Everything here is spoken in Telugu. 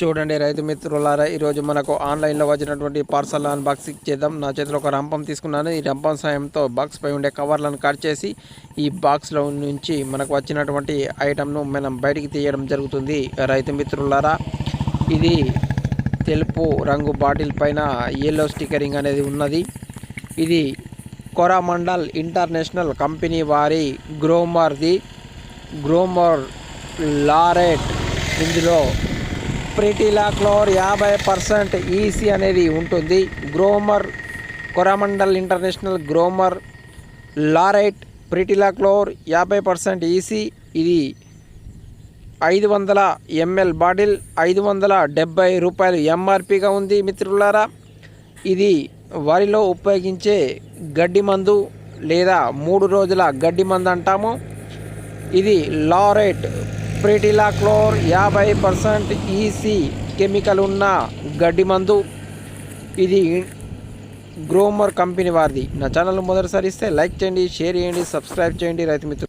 చూడండి రైతు మిత్రులారా ఈరోజు మనకు ఆన్లైన్లో వచ్చినటువంటి పార్సల్ అన్బాక్సింగ్ చేద్దాం నా చేతిలో ఒక రంపం తీసుకున్నాను. ఈ రంపం సాయంతో బాక్స్ పై ఉండే కవర్లను కట్ చేసి ఈ బాక్స్లో నుంచి మనకు వచ్చినటువంటి ఐటమ్ను మనం బయటికి తీయడం జరుగుతుంది. రైతు మిత్రులారా ఇది తెలుపు రంగు బాటిల్ పైన ఎల్లో స్టిక్కరింగ్ అనేది ఉన్నది. ఇది కొరామండల్ ఇంటర్నేషనల్ కంపెనీ వారి గ్రోమర్ది గ్రోమర్ లారెట్ ఇందులో ప్రిటిలాక్లోర్ యాభై పర్సెంట్ ఈసీ అనేది ఉంటుంది. గ్రోమర్ కొరామండల్ ఇంటర్నేషనల్ గ్రోమర్ లారైట్ ప్రిటిలాక్లోర్ యాభై పర్సెంట్ ఈసీ ఇది ఐదు వందల ఎంఎల్ బాటిల్ ఐదు వందల డెబ్బై రూపాయలు ఎంఆర్పిగా ఉంది మిత్రులారా. ఇది వరిలో ఉపయోగించే గడ్డి మందు లేదా మూడు రోజుల గడ్డి మందు అంటాము. ఇది లారైట్ ప్రిటిలాక్లోర్ యాభై పర్సెంట్ ఈసీ కెమికల్ ఉన్న గడ్డి మందు. ఇది గ్రోమర్ కంపెనీ వారిది. నా ఛానల్ మొదటిసారి ఇస్తే లైక్ చేయండి షేర్ చేయండి సబ్స్క్రైబ్ చేయండి రైతు మిత్రులు.